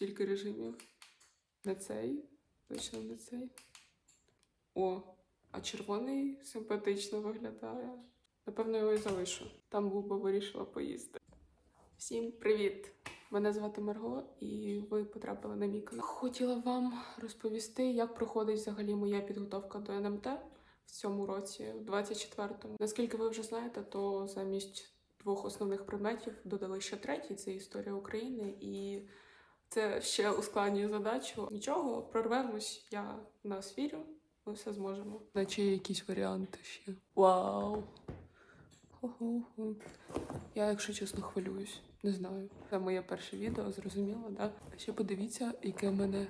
стільки режимів. Не цей, точно не цей. О, а червоний симпатично виглядає. Напевно, його і залишу. Там губа вирішила поїсти. Всім привіт! Мене звати Марго, і ви потрапили на мій канал. Хотіла вам розповісти, як проходить взагалі моя підготовка до НМТ в цьому році, в 24-му. Наскільки ви вже знаєте, то замість двох основних предметів додали ще третій це історія України, і це ще ускладнює задачу. Нічого, прорвемось. Я в нас вірю. Ми все зможемо. Наче є якісь варіанти ще. Вау! Хо-хо-хо. Я, якщо чесно, хвилююсь. Не знаю. Це моє перше відео, зрозуміло, да? А ще подивіться, яке в мене.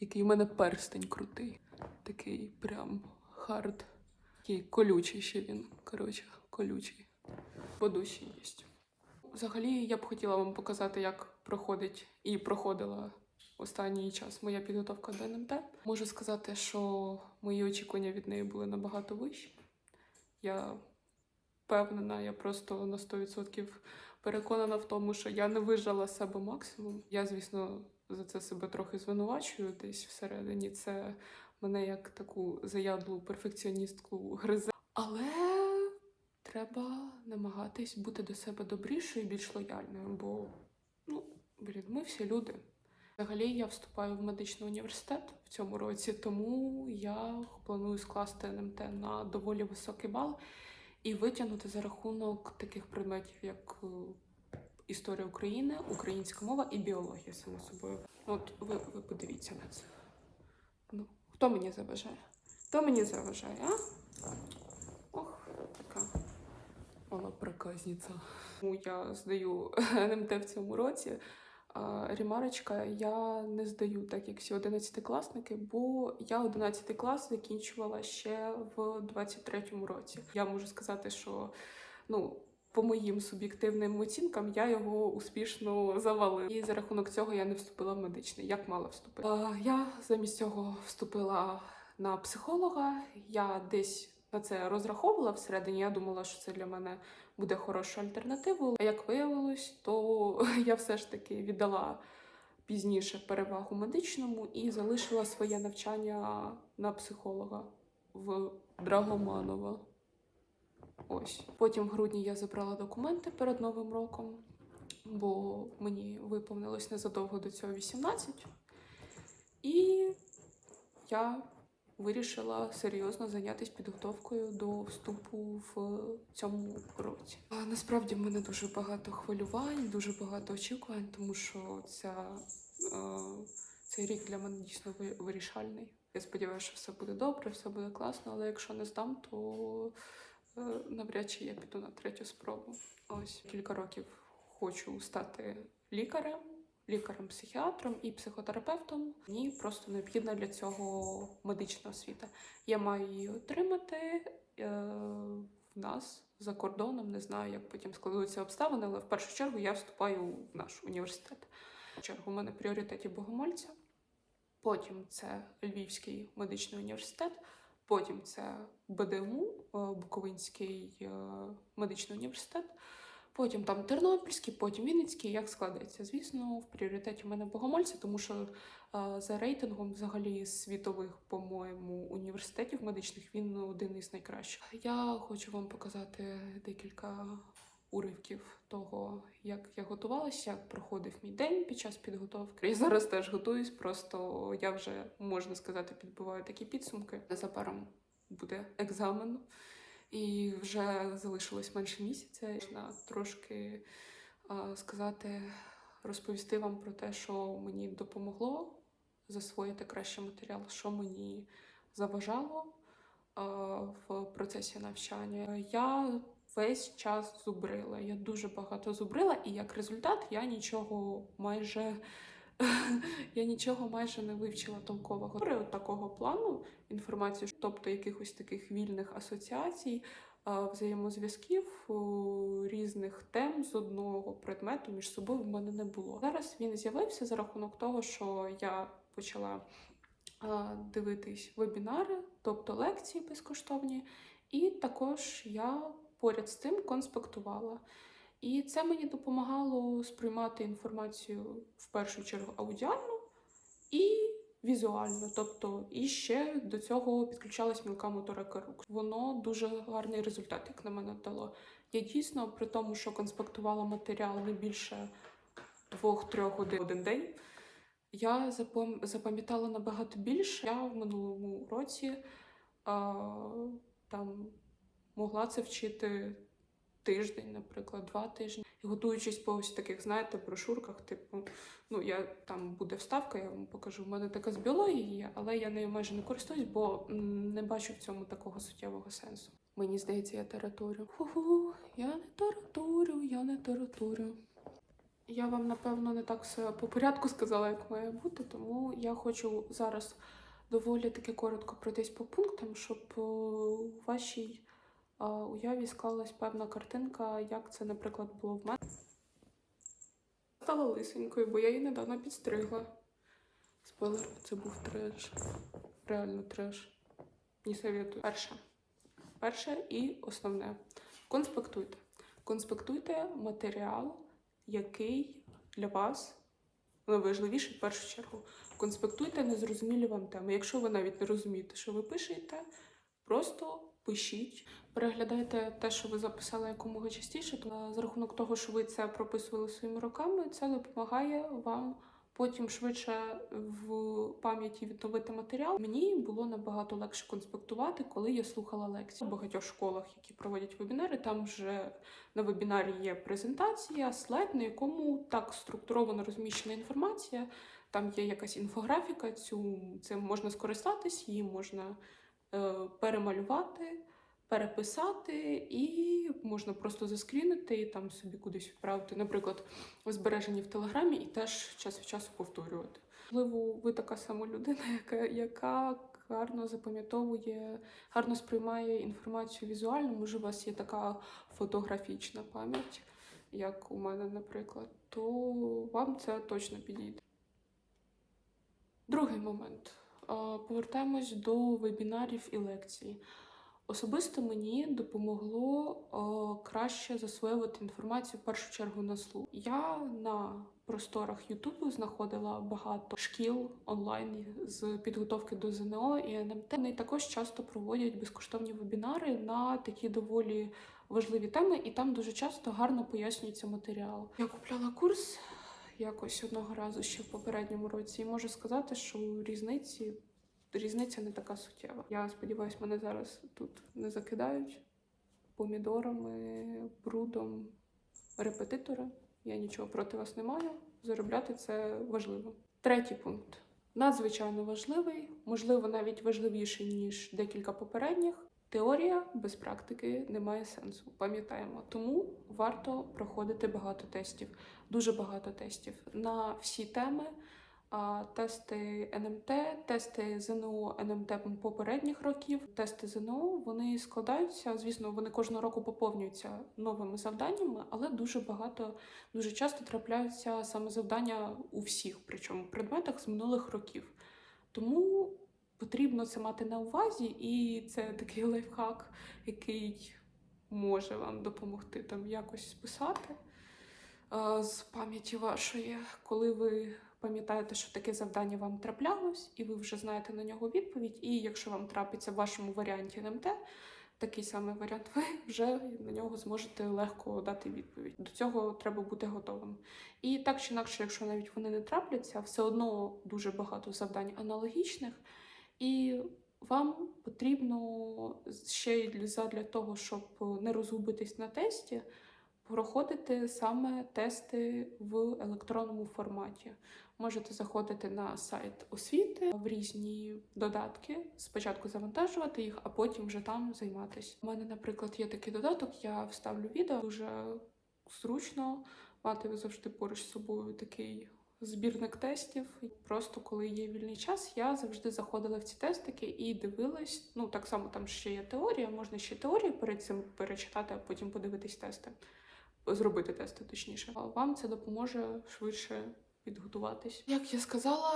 Який в мене перстень крутий. Такий прям хард. Такий колючий ще він. Коротше, колючий. По душі є. Взагалі, я б хотіла вам показати, як проходить і проходила останній час моя підготовка до НМТ. Можу сказати, що мої очікування від неї були набагато вищі. Я впевнена, я просто на 100% переконана в тому, що я не вижала з себе максимум. Я, звісно, за це себе трохи звинувачую десь всередині. Це мене як таку заядлу перфекціоністку гризе. Але треба намагатись бути до себе добрішою і більш лояльною, бо блін, ми всі люди. Взагалі я вступаю в медичний університет в цьому році, тому я планую скласти НМТ на доволі високий бал і витягнути за рахунок таких предметів, як е, історія України, українська мова і біологія само собою. От ви, ви подивіться на це. Ну, хто мені заважає? Хто мені заважає, а? Ох, така вона проказниця. Тому я здаю НМТ в цьому році. А, Ремарочка, я не здаю так, як всі 11-класники, бо я 11 клас закінчувала ще в 23-му році. Я можу сказати, що ну. По моїм суб'єктивним оцінкам я його успішно завалила. І за рахунок цього я не вступила в медичний, як мала вступити. Я замість цього вступила на психолога. Я десь на це розраховувала всередині. Я думала, що це для мене буде хорошою альтернативою. А як виявилось, то я все ж таки віддала пізніше перевагу медичному і залишила своє навчання на психолога в Драгоманова. Ось. Потім в грудні я забрала документи перед Новим роком, бо мені виповнилось незадовго до цього 18. І я вирішила серйозно зайнятися підготовкою до вступу в цьому році. А насправді в мене дуже багато хвилювань, дуже багато очікувань, тому що ця, е, цей рік для мене дійсно ви- вирішальний. Я сподіваюся, що все буде добре, все буде класно, але якщо не здам, то е, навряд чи я піду на третю спробу. Ось кілька років хочу стати лікарем лікарем-психіатром і психотерапевтом. Мені просто необхідна для цього медична освіта. Я маю її отримати е, в нас за кордоном. Не знаю, як потім складуться обставини, але в першу чергу я вступаю в наш університет. В чергу у мене в пріоритеті Богомольця. Потім це Львівський медичний університет. Потім це БДМУ, е, Буковинський е, медичний університет. Потім там Тернопільський, потім Вінницький, як складеться. Звісно, в пріоритеті в мене Богомольця, тому що е, за рейтингом взагалі світових, по-моєму, університетів медичних він один із найкращих. Я хочу вам показати декілька уривків того, як я готувалася, як проходив мій день під час підготовки. Я зараз теж готуюсь, просто я вже можна сказати, підбиваю такі підсумки. Незабаром буде екзамен. І вже залишилось менше місяця. Можна трошки сказати, розповісти вам про те, що мені допомогло засвоїти краще матеріал, що мені заважало в процесі навчання. Я весь час зубрила. Я дуже багато зубрила, і як результат я нічого майже. Я нічого майже не вивчила толкового От такого плану інформацію, тобто якихось таких вільних асоціацій, взаємозв'язків різних тем з одного предмету між собою в мене не було. Зараз він з'явився за рахунок того, що я почала дивитись вебінари, тобто лекції безкоштовні, і також я поряд з цим конспектувала. І це мені допомагало сприймати інформацію в першу чергу аудіально і візуально. Тобто, і ще до цього підключалась мілка моторика рук. Воно дуже гарний результат, як на мене дало. Я дійсно, при тому, що конспектувала матеріал не більше двох-трьох годин один день. Я запам'ятала набагато більше. Я в минулому році а, там могла це вчити тиждень, наприклад, два тижні. І готуючись по ось таких, знаєте, брошурках, типу, ну я там буде вставка, я вам покажу. У мене така з біології є, але я нею майже не користуюсь, бо не бачу в цьому такого суттєвого сенсу. Мені здається, я тараторю. Ху-ху, я не тараторю, я не тараторю. Я вам, напевно, не так все по порядку сказала, як має бути, тому я хочу зараз доволі таки коротко пройтись по пунктам, щоб е, у вашій уяві склалась певна картинка, як це, наприклад, було в мене. Стала лисенькою, бо я її недавно підстригла. Спойлер, це був треш. Реально треш. Не советую. Перше. Перше і основне. Конспектуйте. Конспектуйте матеріал, який для вас найважливіший в першу чергу. Конспектуйте незрозумілі вам теми. Якщо ви навіть не розумієте, що ви пишете, просто пишіть. Переглядайте те, що ви записали якомога частіше. То за рахунок того, що ви це прописували своїми руками, це допомагає вам потім швидше в пам'яті відновити матеріал. Мені було набагато легше конспектувати, коли я слухала лекції в багатьох школах, які проводять вебінари. Там вже на вебінарі є презентація, слайд, на якому так структуровано розміщена інформація. Там є якась інфографіка, цю цим можна скористатись, її можна перемалювати, переписати, і можна просто заскрінити і там собі кудись відправити, наприклад, в збереженні в телеграмі, і теж час від часу повторювати. Можливо, ви така сама людина, яка, яка гарно запам'ятовує, гарно сприймає інформацію візуально. Може, у вас є така фотографічна пам'ять, як у мене, наприклад, то вам це точно підійде. Другий момент. Повертаємось до вебінарів і лекцій. Особисто мені допомогло краще засвоювати інформацію в першу чергу на слух. Я на просторах Ютубу знаходила багато шкіл онлайн з підготовки до ЗНО і НМТ. Вони також часто проводять безкоштовні вебінари на такі доволі важливі теми, і там дуже часто гарно пояснюється матеріал. Я купляла курс якось одного разу ще в попередньому році, і можу сказати, що різниці різниця не така суттєва. Я сподіваюся, мене зараз тут не закидають помідорами, брудом репетитора. Я нічого проти вас не маю. Заробляти це важливо. Третій пункт надзвичайно важливий, можливо, навіть важливіший ніж декілька попередніх. Теорія без практики не має сенсу. Пам'ятаємо, тому варто проходити багато тестів, дуже багато тестів на всі теми. Тести НМТ, тести ЗНО НМТ попередніх років. Тести ЗНО вони складаються. Звісно, вони кожного року поповнюються новими завданнями, але дуже багато, дуже часто трапляються саме завдання у всіх, причому предметах з минулих років. Тому потрібно це мати на увазі, і це такий лайфхак, який може вам допомогти там якось списати е, з пам'яті вашої, коли ви пам'ятаєте, що таке завдання вам траплялось, і ви вже знаєте на нього відповідь. І якщо вам трапиться в вашому варіанті НМТ, такий самий варіант, ви вже на нього зможете легко дати відповідь. До цього треба бути готовим. І так чи інакше, якщо навіть вони не трапляться, все одно дуже багато завдань аналогічних. І вам потрібно ще й для- того, щоб не розгубитись на тесті, проходити саме тести в електронному форматі. Можете заходити на сайт освіти в різні додатки, спочатку завантажувати їх, а потім вже там займатися. У мене, наприклад, є такий додаток, я вставлю відео. Дуже зручно мати завжди поруч з собою такий збірник тестів. Просто коли є вільний час, я завжди заходила в ці тестики і дивилась. Ну так само там ще є теорія, можна ще теорію перед цим перечитати, а потім подивитись тести, зробити тести, точніше. Вам це допоможе швидше підготуватись. Як я сказала,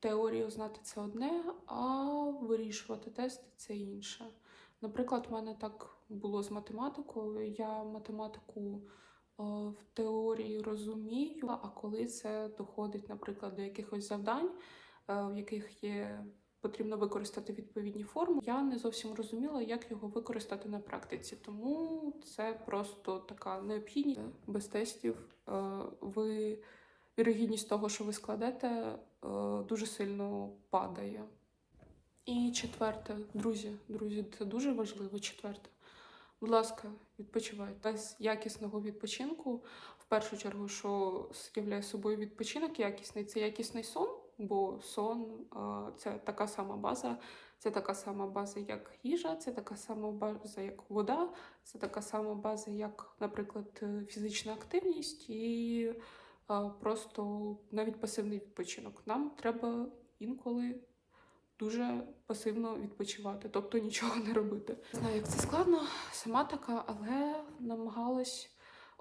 теорію знати це одне, а вирішувати тести це інше. Наприклад, в мене так було з математикою. Я математику в теорії розумію, а коли це доходить, наприклад, до якихось завдань, е, в яких є потрібно використати відповідні форми, я не зовсім розуміла, як його використати на практиці. Тому це просто така необхідність без тестів. е, Ви вірогідність того, що ви складете, е, дуже сильно падає. І четверте, друзі, друзі, це дуже важливо. Четверте. Будь ласка, відпочивайте. Без якісного відпочинку, в першу чергу, що являє собою відпочинок якісний, це якісний сон, бо сон це така сама база, це така сама база, як їжа, це така сама база, як вода, це така сама база, як, наприклад, фізична активність і просто навіть пасивний відпочинок. Нам треба інколи дуже пасивно відпочивати, тобто нічого не робити. Знаю, як це складно, сама така, але намагалась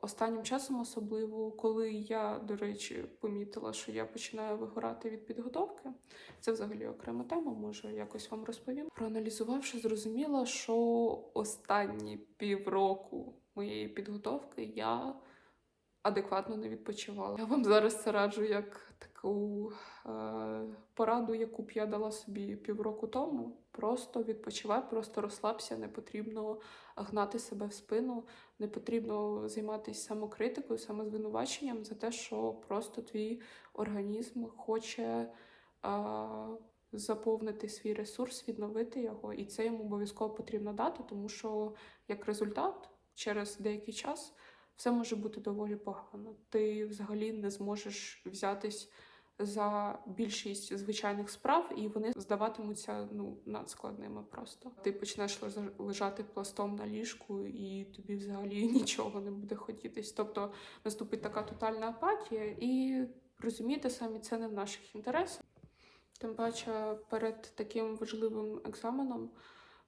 останнім часом, особливо, коли я, до речі, помітила, що я починаю вигорати від підготовки. Це взагалі окрема тема, може якось вам розповім. Проаналізувавши, зрозуміла, що останні півроку моєї підготовки я адекватно не відпочивала. Я вам зараз це раджу як таку е, пораду, яку б я дала собі півроку тому. Просто відпочивай, просто розслабся, не потрібно гнати себе в спину, не потрібно займатися самокритикою, самозвинуваченням за те, що просто твій організм хоче е, заповнити свій ресурс, відновити його, і це йому обов'язково потрібно дати, тому що як результат через деякий час все може бути доволі погано. Ти взагалі не зможеш взятись за більшість звичайних справ, і вони здаватимуться ну надскладними просто. Ти почнеш лежа- лежати пластом на ліжку, і тобі взагалі нічого не буде хотітись. Тобто наступить така тотальна апатія, і розумієте самі, це не в наших інтересах. Тим паче перед таким важливим екзаменом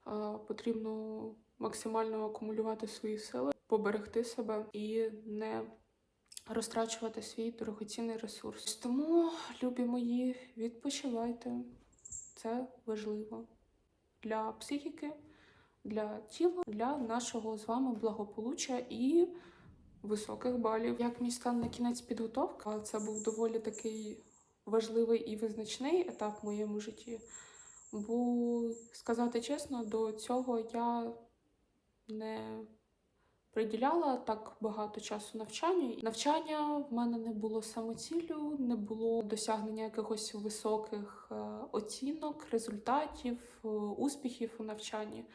е, потрібно максимально акумулювати свої сили, поберегти себе і не розтрачувати свій дорогоцінний ресурс. Тому, любі мої, відпочивайте. Це важливо для психіки, для тіла, для нашого з вами благополуччя і високих балів. Як мій стан на кінець підготовки, це був доволі такий важливий і визначний етап в моєму житті. Бо сказати чесно, до цього я не приділяла так багато часу навчанню. Навчання в мене не було самоціллю, не було досягнення якихось високих е, оцінок, результатів, е, успіхів у навчанні.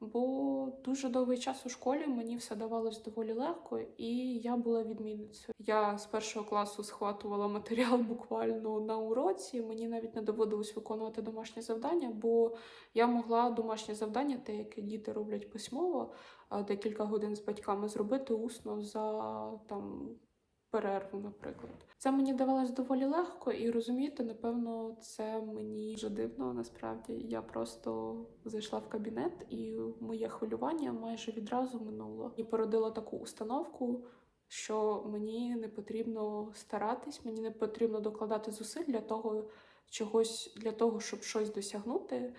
Бо дуже довгий час у школі мені все давалось доволі легко, і я була відмінницею. Я з першого класу схватувала матеріал буквально на уроці. Мені навіть не доводилось виконувати домашнє завдання, бо я могла домашнє завдання, те, яке діти роблять письмово, декілька годин з батьками зробити усно за там перерву, наприклад. Це мені давалось доволі легко, і розумієте, напевно, це мені вже дивно. Насправді я просто зайшла в кабінет, і моє хвилювання майже відразу минуло. І породило таку установку. Що мені не потрібно старатись, мені не потрібно докладати зусиль для того, чогось для того, щоб щось досягнути,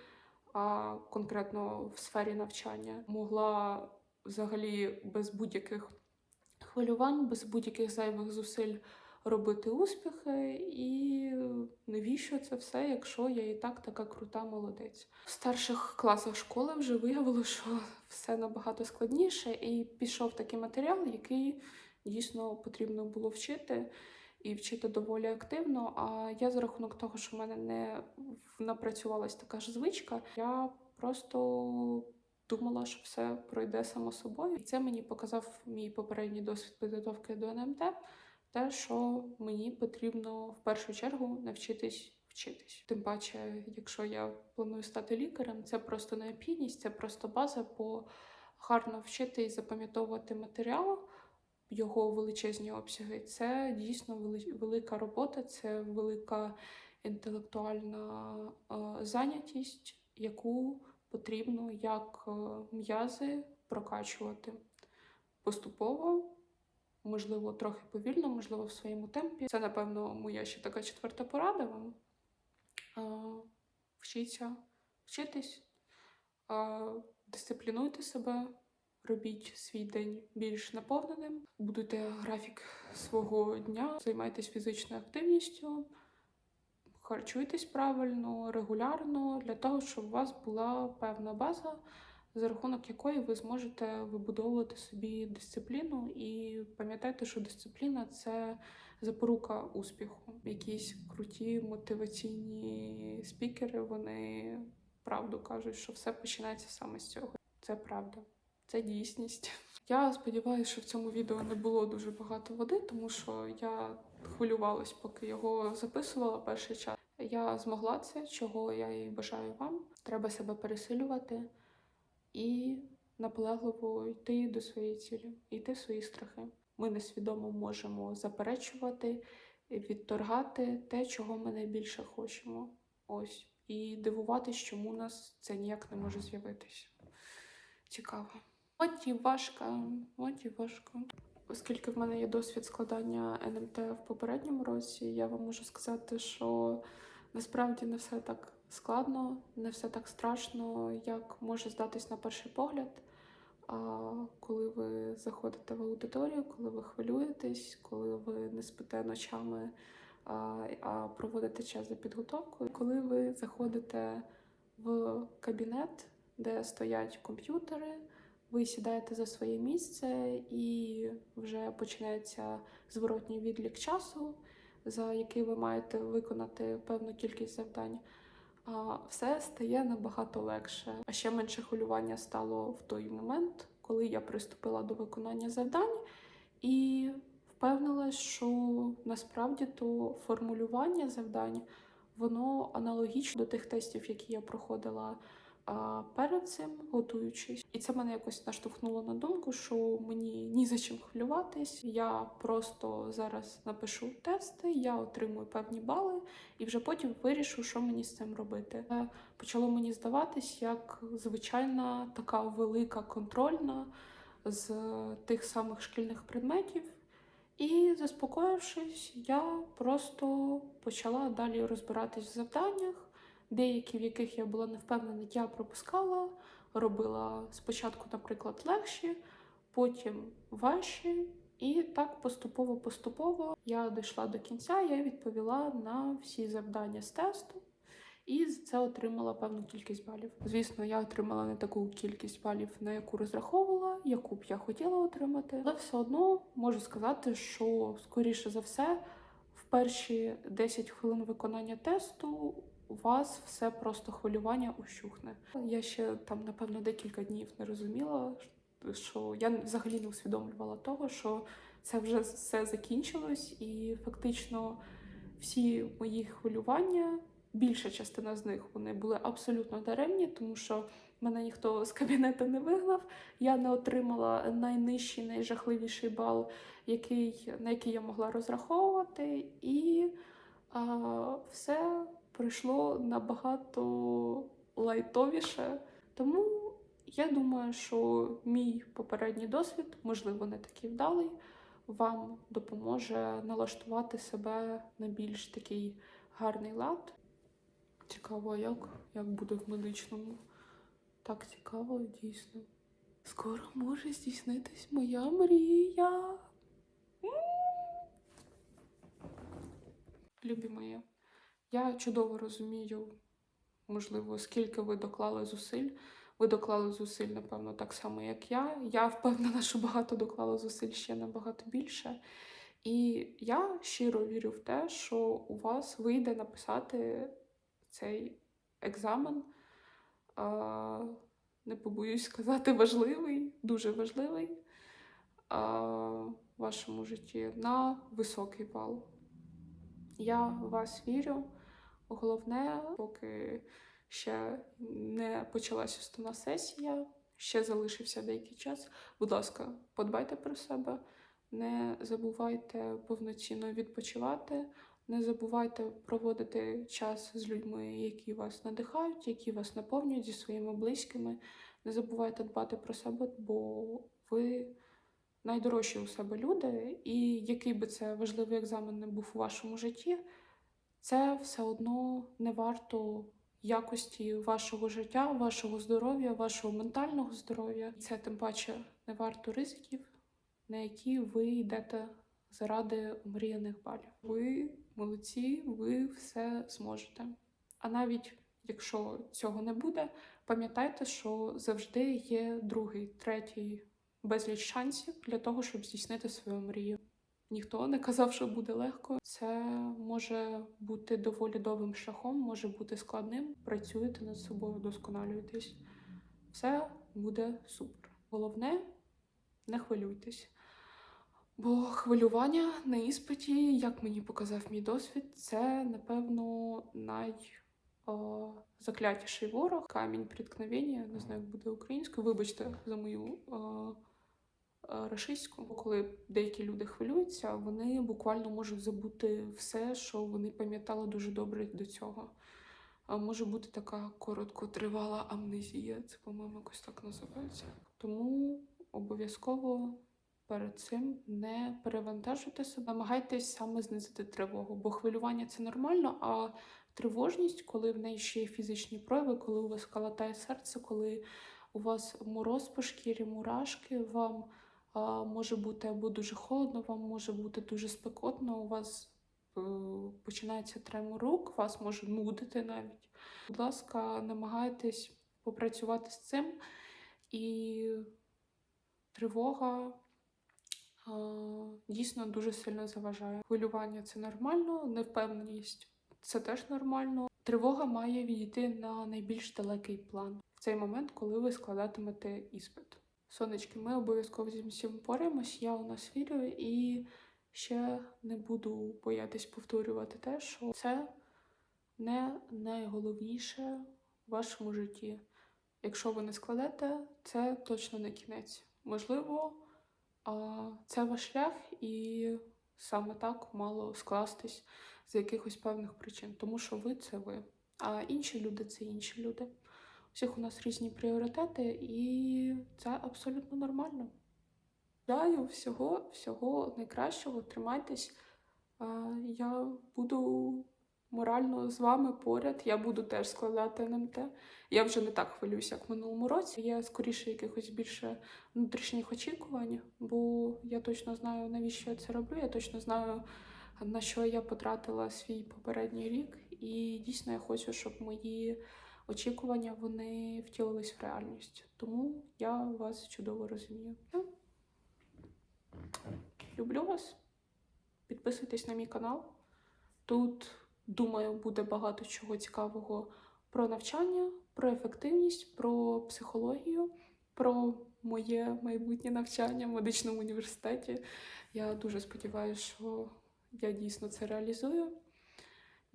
а конкретно в сфері навчання могла взагалі без будь-яких хвилювань, без будь-яких зайвих зусиль робити успіхи, і навіщо це все, якщо я і так така крута молодець. В старших класах школи вже виявилося, що все набагато складніше, і пішов такий матеріал, який дійсно потрібно було вчити. І вчити доволі активно. А я за рахунок того, що в мене не напрацювалась така ж звичка, я просто думала, що все пройде само собою. І це мені показав мій попередній досвід підготовки до НМТ, те, що мені потрібно в першу чергу навчитись вчитись. Тим паче, якщо я планую стати лікарем, це просто необхідність, це просто база, бо гарно вчити і запам'ятовувати матеріал. Його величезні обсяги, це дійсно велика робота, це велика інтелектуальна е, зайнятість, яку потрібно як е, м'язи прокачувати поступово, можливо, трохи повільно, можливо, в своєму темпі. Це, напевно, моя ще така четверта порада вам. Е, Вчіться, вчитись, е, дисциплінуйте себе, робіть свій день більш наповненим, будуйте графік свого дня, займайтесь фізичною активністю, харчуйтесь правильно, регулярно, для того, щоб у вас була певна база, за рахунок якої ви зможете вибудовувати собі дисципліну. І пам'ятайте, що дисципліна це запорука успіху. Якісь круті мотиваційні спікери, вони правду кажуть, що все починається саме з цього. Це правда, це дійсність. Я сподіваюся, що в цьому відео не було дуже багато води, тому що я хвилювалась, поки його записувала перший час. Я змогла це, чого я і бажаю вам. Треба себе пересилювати і наполегливо йти до своєї цілі, йти в свої страхи. Ми несвідомо можемо заперечувати, відторгати те, чого ми найбільше хочемо. Ось. І дивуватись, чому у нас це ніяк не може з'явитися. Цікаво. От і Оскільки в мене є досвід складання НМТ в попередньому році, я вам можу сказати, що насправді не все так складно, не все так страшно, як може здатись на перший погляд. А коли ви заходите в аудиторію, коли ви хвилюєтесь, коли ви не спите ночами, а проводите час за підготовкою, коли ви заходите в кабінет, де стоять комп'ютери, ви сідаєте за своє місце і вже починається зворотній відлік часу, за який ви маєте виконати певну кількість завдань. А все стає набагато легше. А ще менше хвилювання стало в той момент, коли я приступила до виконання завдань і впевнилась, що насправді то формулювання завдань воно аналогічно до тих тестів, які я проходила а, перед цим, готуючись. І це мене якось наштовхнуло на думку, що мені ні за чим хвилюватись. Я просто зараз напишу тести, я отримую певні бали, і вже потім вирішу, що мені з цим робити. Це почало мені здаватись як звичайна така велика контрольна з тих самих шкільних предметів. І заспокоївшись, я просто почала далі розбиратись в завданнях, деякі в яких я була не впевнена, я пропускала, робила спочатку, наприклад, легші, потім важчі. І так поступово-поступово я дійшла до кінця, я відповіла на всі завдання з тесту і за це отримала певну кількість балів. Звісно, я отримала не таку кількість балів, на яку розраховувала, яку б я хотіла отримати, але все одно можу сказати, що скоріше за все, в перші 10 хвилин виконання тесту у вас все просто хвилювання ущухне. Я ще там, напевно, декілька днів не розуміла, що я взагалі не усвідомлювала того, що це вже все закінчилось, і фактично всі мої хвилювання, більша частина з них вони були абсолютно даремні, тому що мене ніхто з кабінету не вигнав. Я не отримала найнижчий, найжахливіший бал, який, на який я могла розраховувати, і а, все пройшло набагато лайтовіше. Тому я думаю, що мій попередній досвід, можливо, не такий вдалий, вам допоможе налаштувати себе на більш такий гарний лад. Цікаво, як, як буде в медичному. Так цікаво, дійсно. Скоро може здійснитись моя мрія. Любі мої, я чудово розумію, можливо, скільки ви доклали зусиль. Ви доклали зусиль, напевно, так само, як я. Я впевнена, що багато доклала зусиль ще набагато більше. І я щиро вірю в те, що у вас вийде написати цей екзамен. Не побоюсь сказати, важливий, дуже важливий в вашому житті на високий бал. Я в вас вірю. Головне, поки ще не почалася основна сесія, ще залишився деякий час. Будь ласка, подбайте про себе, не забувайте повноцінно відпочивати, не забувайте проводити час з людьми, які вас надихають, які вас наповнюють зі своїми близькими. Не забувайте дбати про себе, бо ви найдорожчі у себе люди, і який би це важливий екзамен не був у вашому житті, це все одно не варто якості вашого життя, вашого здоров'я, вашого ментального здоров'я. Це тим паче не варто ризиків, на які ви йдете заради омріяних балів. Ви молодці, ви все зможете. А навіть якщо цього не буде, пам'ятайте, що завжди є другий, третій безліч шансів для того, щоб здійснити свою мрію. Ніхто не казав, що буде легко. Це може бути доволі довгим шляхом, може бути складним. Працюєте над собою, досконалюєтесь. Все буде супер. Головне, не хвилюйтесь. Бо хвилювання на іспиті, як мені показав мій досвід, це напевно най о, заклятіший ворог, камінь приткновення, не знаю, як буде українською. Вибачте за мою о, о, рашистську. Коли деякі люди хвилюються, вони буквально можуть забути все, що вони пам'ятали дуже добре до цього. Може бути така короткотривала амнезія, це, по-моєму, якось так називається. Тому обов'язково перед цим не перевантажуйте себе, намагайтесь саме знизити тривогу, бо хвилювання це нормально, а тривожність, коли в неї ще є фізичні прояви, коли у вас калатає серце, коли у вас мороз по шкірі, мурашки, вам може бути або дуже холодно, вам може бути дуже спекотно, у вас е, починається тремор рук, вас може нудити навіть. Будь ласка, намагайтесь попрацювати з цим і тривога дійсно дуже сильно заважає. Хвилювання це нормально, невпевненість це теж нормально. Тривога має відійти на найбільш далекий план в цей момент, коли ви складатимете іспит. Сонечки, ми обов'язково зі всім впораємось, я у нас вірю і ще не буду боятись повторювати те, що це не найголовніше в вашому житті. Якщо ви не складете, це точно не кінець. Можливо, це ваш шлях, і саме так мало скластись з якихось певних причин, тому що ви це ви, а інші люди це інші люди. Всіх у нас різні пріоритети, і це абсолютно нормально. Бажаю всього, всього найкращого, тримайтесь. Я буду морально з вами поряд. Я буду теж складати НМТ. Я вже не так хвилююся, як в минулому році. Є скоріше якихось більше внутрішніх очікувань, бо я точно знаю, навіщо я це роблю. Я точно знаю, на що я потратила свій попередній рік. І дійсно я хочу, щоб мої очікування вони втілились в реальність. Тому я вас чудово розумію. Ну, Люблю вас. Підписуйтесь на мій канал. Тут, думаю, буде багато чого цікавого про навчання, про ефективність, про психологію, про моє майбутнє навчання в медичному університеті. Я дуже сподіваюся, що я дійсно це реалізую.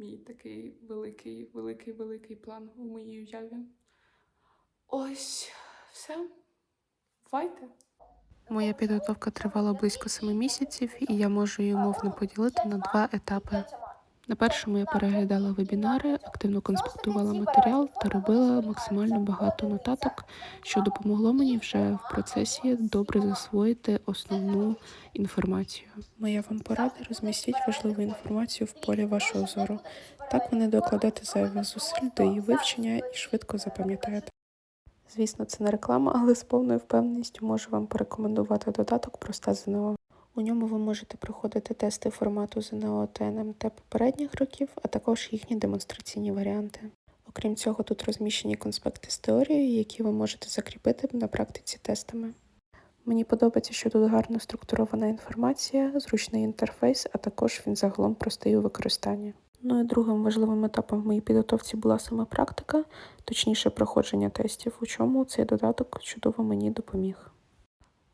Мій такий великий, великий, великий план у моїй уяві. Ось все. Бувайте! Моя підготовка тривала близько семи місяців, і я можу її умовно поділити на два етапи. На першому я переглядала вебінари, активно конспектувала матеріал та робила максимально багато нотаток, що допомогло мені вже в процесі добре засвоїти основну інформацію. Моя вам порада розмістіть важливу інформацію в полі вашого зору. Так ви не докладете зайвих зусиль до її вивчення і швидко запам'ятаєте. Звісно, це не реклама, але з повною впевненістю можу вам порекомендувати додаток Проста ЗНО. У ньому ви можете проходити тести формату ЗНО та НМТ попередніх років, а також їхні демонстраційні варіанти. Окрім цього, тут розміщені конспекти з теорією, які ви можете закріпити на практиці тестами. Мені подобається, що тут гарно структурована інформація, зручний інтерфейс, а також він загалом простий у використанні. Ну і другим важливим етапом в моїй підготовці була саме практика, точніше проходження тестів, у чому цей додаток чудово мені допоміг.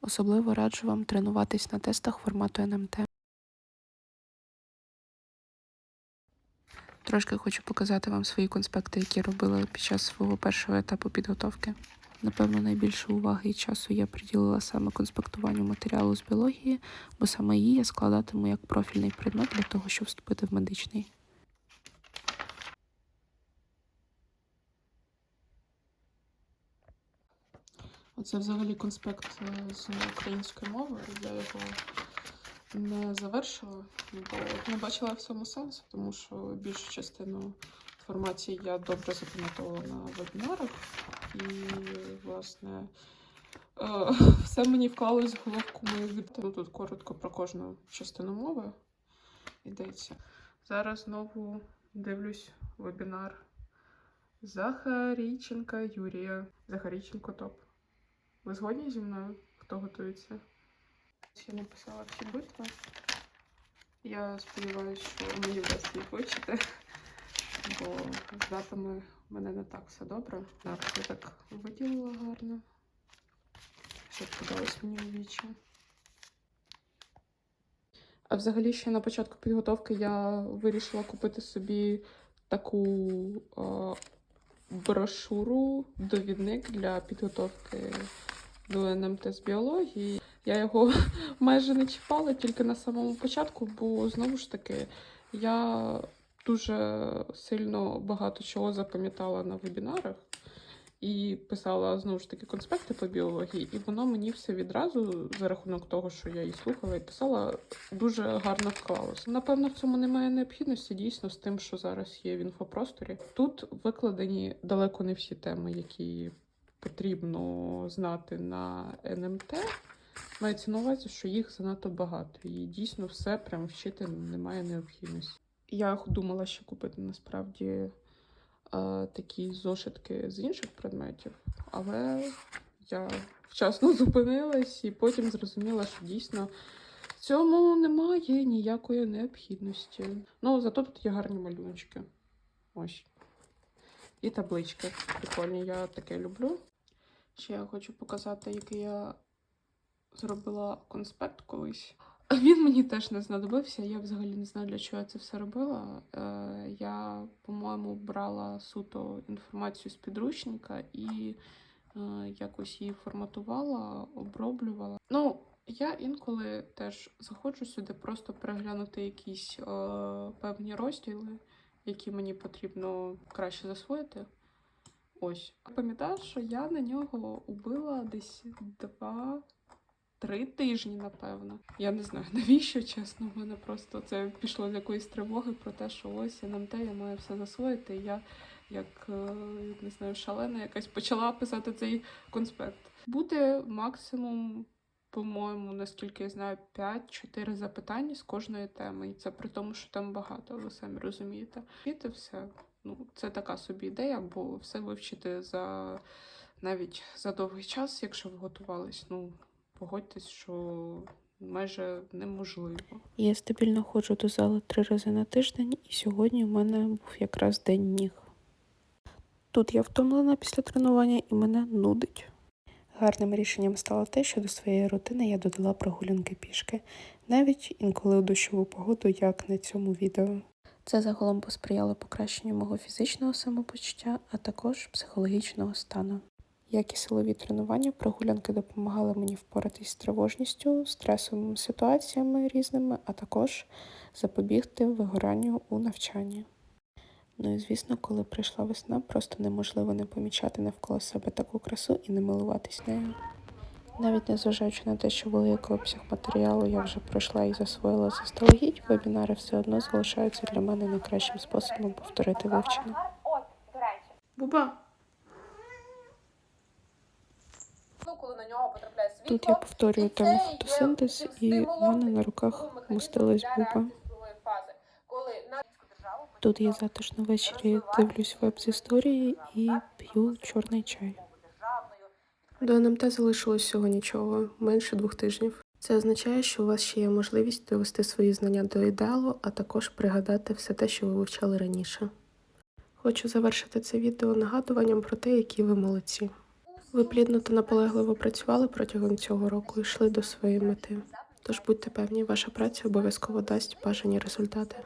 Особливо раджу вам тренуватись на тестах формату НМТ. Трошки хочу показати вам свої конспекти, які робила під час свого першого етапу підготовки. Напевно, найбільше уваги і часу я приділила саме конспектуванню матеріалу з біології, бо саме її я складатиму як профільний предмет для того, щоб вступити в медичний. Оце взагалі конспект е, з української мови. Я його не завершила, бо не бачила в цьому сенсу, тому що більшу частину інформації я добре запам'ятовувала на вебінарах. І, власне, Е, Все мені вклалось в головку моїх дітей. Ну, тут коротко про кожну частину мови йдеться. Зараз знову дивлюсь вебінар Захарійченка Юрія. Захарійченко топ. Ви згодні зі мною? Хто готується? Я написала всі битви. Я сподіваюся, що мені вдасться їх вивчити, бо з датами в мене не так все добре. Так, я так виділила гарно. Щоб подалось мені у вічі. А взагалі ще на початку підготовки я вирішила купити собі таку е, брошуру, довідник для підготовки до НМТ з біології. Я його майже не чіпала тільки на самому початку, бо знову ж таки я дуже сильно багато чого запам'ятала на вебінарах і писала знову ж таки конспекти по біології, і воно мені все відразу, за рахунок того, що я її слухала і писала, дуже гарно вклалося. Напевно, в цьому немає необхідності дійсно з тим, що зараз є в інфопросторі. Тут викладені далеко не всі теми, які потрібно знати на НМТ. Мається на увазі, що їх занадто багато, і дійсно все прям вчити немає необхідності. Я думала ще купити насправді е, такі зошитки з інших предметів, але я вчасно зупинилась і потім зрозуміла, що дійсно в цьому немає ніякої необхідності. Ну, зато тут є гарні малюночки. Ось. І таблички. Прикольні, я таке люблю. Ще я хочу показати, який я зробила конспект колись. Він мені теж не знадобився. Я взагалі не знаю, для чого я це все робила. Е, я, по-моєму, брала суто інформацію з підручника і е, якось її форматувала, оброблювала. Ну, я інколи теж заходжу сюди просто переглянути якісь е, певні розділи, які мені потрібно краще засвоїти. Ось. Пам'ятаю, що я на нього убила десь два три тижні, напевно. Я не знаю, навіщо, чесно, в мене просто це пішло з якоїсь тривоги про те, що ось я нам те, я маю все засвоїти. І я, як е, не знаю, шалена якась почала писати цей конспект. Буде максимум, по-моєму, наскільки я знаю, 5-4 запитання з кожної теми. І це при тому, що там багато, ви самі розумієте. І це все. Ну, це така собі ідея, бо все вивчити за навіть за довгий час, якщо ви готувались, ну погодьтесь, що майже неможливо. Я стабільно ходжу до зали три рази на тиждень, і сьогодні у мене був якраз день ніг. Тут я втомлена після тренування і мене нудить. Гарним рішенням стало те, що до своєї рутини я додала прогулянки пішки, навіть інколи у дощову погоду, як на цьому відео. Це загалом посприяло покращенню мого фізичного самопочуття, а також психологічного стану. Як і силові тренування, прогулянки допомагали мені впоратись з тривожністю, стресовими ситуаціями різними, а також запобігти вигоранню у навчанні. Ну і звісно, коли прийшла весна, просто неможливо не помічати навколо себе таку красу і не милуватись нею. Навіть незважаючи на те, що великий обсяг матеріалу я вже пройшла і засвоїла заздалегідь, вебінари все одно залишаються для мене найкращим способом повторити вивчення. Буба. Тут я повторюю тему фотосинтез, і в мене на руках для буба. Тут я затишно ввечері дивлюсь веб з історії і п'ю чорний чай. До НМТ залишилось всього нічого, менше двох тижнів. Це означає, що у вас ще є можливість довести свої знання до ідеалу, а також пригадати все те, що ви вивчали раніше. Хочу завершити це відео нагадуванням про те, які ви молодці. Ви плідно та наполегливо працювали протягом цього року і йшли до своєї мети. Тож будьте певні, ваша праця обов'язково дасть бажані результати.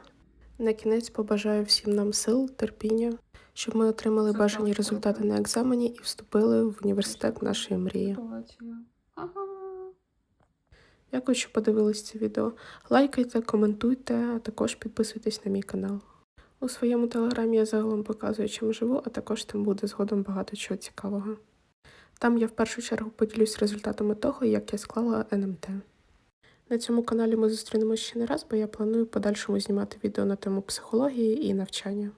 На кінець побажаю всім нам сил, терпіння, щоб ми отримали бажані результати на екзамені і вступили в університет нашої мрії. Дякую, що подивились це відео. Лайкайте, коментуйте, а також підписуйтесь на мій канал. У своєму телеграмі я загалом показую, чим живу, а також там буде згодом багато чого цікавого. Там я в першу чергу поділюсь результатами того, як я склала НМТ. На цьому каналі ми зустрінемося ще не раз, бо я планую подальшому знімати відео на тему психології і навчання.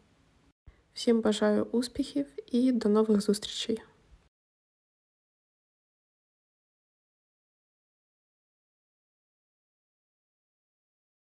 Всім бажаю успіхів і до нових зустрічей!